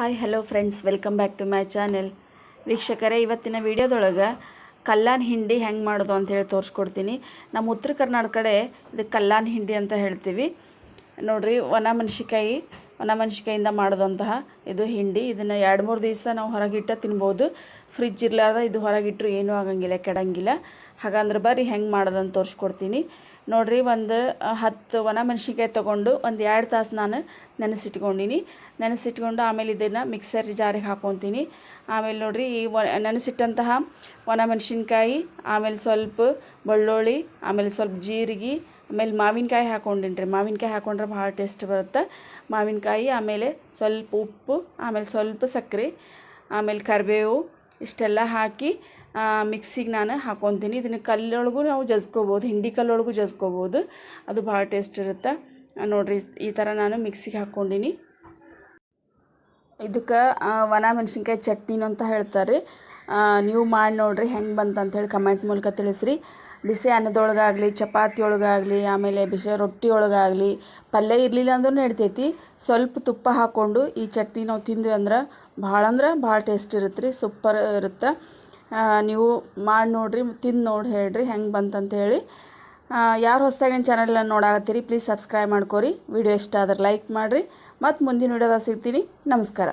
Hi hello friends welcome back to my channel ವೀಕ್ಷಕರೇ, ಇವತ್ತಿನ ವಿಡಿಯೋದೊಳಗೆ ಕಲ್ಲಾನ್ ಹಿಂಡಿ ಹೆಂಗೆ ಮಾಡೋದು ಅಂತ ಹೇಳಿ ತೋರಿಸ್ಕೊಡ್ತೀನಿ. ನಮ್ಮ ಉತ್ತರ ಕರ್ನಾಟಕ ಕಡೆ ಇದು ಕಲ್ಲಾನ್ ಹಿಂಡಿ ಅಂತ ಹೇಳ್ತೀವಿ. ನೋಡಿರಿ ಒಣ ಮೆಣಸಿಕಾಯಿ ಒಣ ಮಾಡಿದಂತಹ ಇದು ಹಿಂಡಿ. ಇದನ್ನು ಎರಡು ಮೂರು ದಿವಸ ನಾವು ಹೊರಗಿಟ್ಟ ತಿನ್ಬೋದು. ಫ್ರಿಜ್ ಇರಲಾರ್ದ ಇದು ಹೊರಗಿಟ್ಟರು ಏನೂ ಆಗಂಗಿಲ್ಲ, ಕೆಡಂಗಿಲ್ಲ. ಹಾಗಂದ್ರೆ ಬರ್ರಿ ಹೆಂಗೆ ಮಾಡೋದಂತ ತೋರಿಸ್ಕೊಡ್ತೀನಿ. ನೋಡಿರಿ ಒಂದು ಹತ್ತು ಒಣ ಮೆಣಸಿನ್ಕಾಯಿ ತೊಗೊಂಡು ಒಂದು ಎರಡು ತಾಸು ನಾನು ನೆನೆಸಿಟ್ಕೊಂಡಿನಿ. ನೆನೆಸಿಟ್ಕೊಂಡು ಆಮೇಲೆ ಇದನ್ನು ಮಿಕ್ಸರ್ ಜಾರಿಗೆ ಹಾಕೊತೀನಿ. ಆಮೇಲೆ ನೋಡಿರಿ ಈ ನೆನೆಸಿಟ್ಟಂತಹ ಒಣ ಮೆಣಸಿನ್ಕಾಯಿ ಆಮೇಲೆ ಸ್ವಲ್ಪ ಬೆಳ್ಳುಳ್ಳಿ, ಆಮೇಲೆ ಸ್ವಲ್ಪ ಜೀರಿಗೆ, ಆಮೇಲೆ ಮಾವಿನಕಾಯಿ ಹಾಕೊಂಡಿನಿ ರೀ ಮಾವಿನಕಾಯಿ ಹಾಕೊಂಡ್ರೆ ಭಾಳ ಟೇಸ್ಟ್ ಬರುತ್ತೆ. ಮಾವಿನಕಾಯಿ ಆಮೇಲೆ ಸ್ವಲ್ಪ ಉಪ್ಪು, ಆಮೇಲೆ ಸ್ವಲ್ಪ ಸಕ್ಕರೆ, ಆಮೇಲೆ ಕರಿಬೇವು, ಇಷ್ಟೆಲ್ಲ ಹಾಕಿ ಮಿಕ್ಸಿಗೆ ನಾನು ಹಾಕೊತೀನಿ. ಇದನ್ನು ಕಲ್ಲೊಳಗೂ ನಾವು ಜಜ್ಕೋಬೋದು, ಹಿಂಡಿ ಕಲ್ಲೊಳಗೂ ಜಜ್ಕೋಬೋದು. ಅದು ಭಾಳ ಟೇಸ್ಟ್ ಇರುತ್ತೆ. ನೋಡಿರಿ, ಈ ಥರ ನಾನು ಮಿಕ್ಸಿಗೆ ಹಾಕ್ಕೊಂಡಿನಿ. ಇದಕ್ಕೆ ಒಣ ಮೆಣಸಿನ್ಕಾಯಿ ಚಟ್ನಿ ಅಂತ ಹೇಳ್ತಾರೆ. ನೀವು ಮಾಡಿ ನೋಡಿರಿ, ಹೆಂಗೆ ಬಂತು ಹೇಳಿ ಕಮೆಂಟ್ ಮೂಲಕ ತಿಳಿಸ್ರಿ. ಬಿಸಿ ಅನ್ನದೊಳಗಾಗಲಿ ಚಪಾತಿ ಒಳಗಾಗಲಿ ಆಮೇಲೆ ಬಿಸಿ ರೊಟ್ಟಿ ಒಳಗಾಗಲಿ ಪಲ್ಯ ಇರಲಿಲ್ಲ ಅಂದ್ರೂ ನಡಿತೈತಿ. ಸ್ವಲ್ಪ ತುಪ್ಪ ಹಾಕ್ಕೊಂಡು ಈ ಚಟ್ನಿ ನಾವು ತಿಂದ್ವಿ ಅಂದ್ರೆ ಭಾಳ ಅಂದ್ರೆ ಭಾಳ ಟೇಸ್ಟ್ ಇರುತ್ತೆ ರೀ ಸೂಪರ್ ಇರುತ್ತೆ. ನೀವು ಮಾಡಿ ನೋಡಿರಿ, ತಿಂದು ನೋಡಿ ಹೇಳ್ರಿ ಹೆಂಗೆ ಬಂತಂತ ಹೇಳಿ. ಯಾರು ಹೊಸ್ದಾಗಿ ನನ್ನ ಚಾನಲ್ನ ನೋಡಾಕತ್ತೀರಿ ಪ್ಲೀಸ್ ಸಬ್ಸ್ಕ್ರೈಬ್ ಮಾಡ್ಕೊರಿ. ವಿಡಿಯೋ ಇಷ್ಟ ಆದ್ರೆ ಲೈಕ್ ಮಾಡಿರಿ. ಮತ್ತು ಮುಂದಿನ ವಿಡಿಯೋದಾಗ ಸಿಗ್ತೀನಿ. ನಮಸ್ಕಾರ.